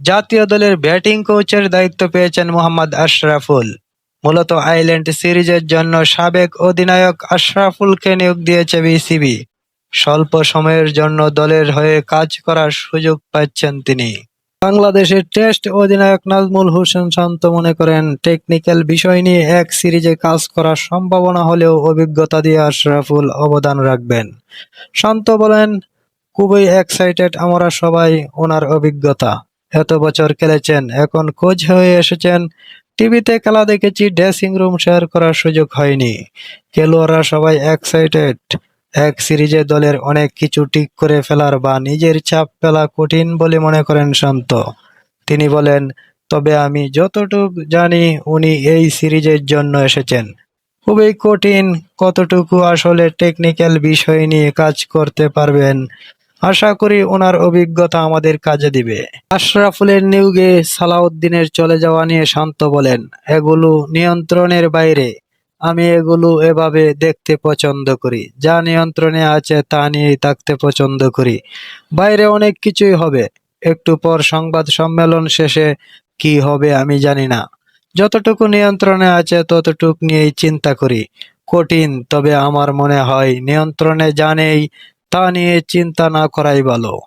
জাতীয় দলের ব্যাটিং কোচের দায়িত্ব পেয়েছেন মোহাম্মদ আশরাফুল। মূলত আইল্যান্ড সিরিজের জন্য সাবেক অধিনায়ক আশরাফুলকে নিয়োগ দিয়েছে বিসিবি। স্বল্প সময়ের জন্য দলের হয়ে কাজ করার সুযোগ পাচ্ছেন তিনি। বাংলাদেশের টেস্ট অধিনায়ক নাজমুল হোসেন শান্ত মনে করেন টেকনিক্যাল বিষয় নিয়ে এক সিরিজে কাজ করার সম্ভাবনা হলেও অভিজ্ঞতা দিয়ে আশরাফুল অবদান রাখবেন। শান্ত বলেন, খুবই এক্সাইটেড আমরা সবাই ওনার অভিজ্ঞতা। এত বছর খেলেছেন, এখন কোচ হয়ে এসেছেন। টিভিতে খেলা দেখেছি ড্রেসিং রুম শেয়ার করার সুযোগ হয়নি। খেলোয়াড়রা সবাই এক্সাইটেড এক সিরিজে দলের অনেক কিছু ঠিক করে ফেলার বা নিজের চাপ ফেলা কঠিন বলে মনে করেন শান্ত। তিনি বলেন, তবে আমি যতটুক জানি, উনি এই সিরিজের জন্য এসেছেন। খুবই কঠিন, কতটুকু আসলে টেকনিক্যাল বিষয় নিয়ে কাজ করতে পারবেন আশা করি ওনার অভিজ্ঞতা আমাদের কাজে দিবে। আশরাফুলের নিউগে সালাউদ্দিনের চলে যাওয়া নিয়ে শান্ত বলেন, এগুলো নিয়ন্ত্রণের বাইরে। আমি এগুলো এভাবে দেখতে পছন্দ করি। যা নিয়ন্ত্রণে আছে তা নিয়েই থাকতে পছন্দ করি। বাইরে অনেক কিছুই হবে। একটু পর সংবাদ সম্মেলন শেষে কি হবে আমি জানি না। যতটুকু নিয়ন্ত্রণে আছে ততটুক নিয়েই চিন্তা করি। কঠিন, তবে আমার মনে হয় নিয়ন্ত্রণে জানেই তা নিয়ে চিন্তা না করাই ভালো।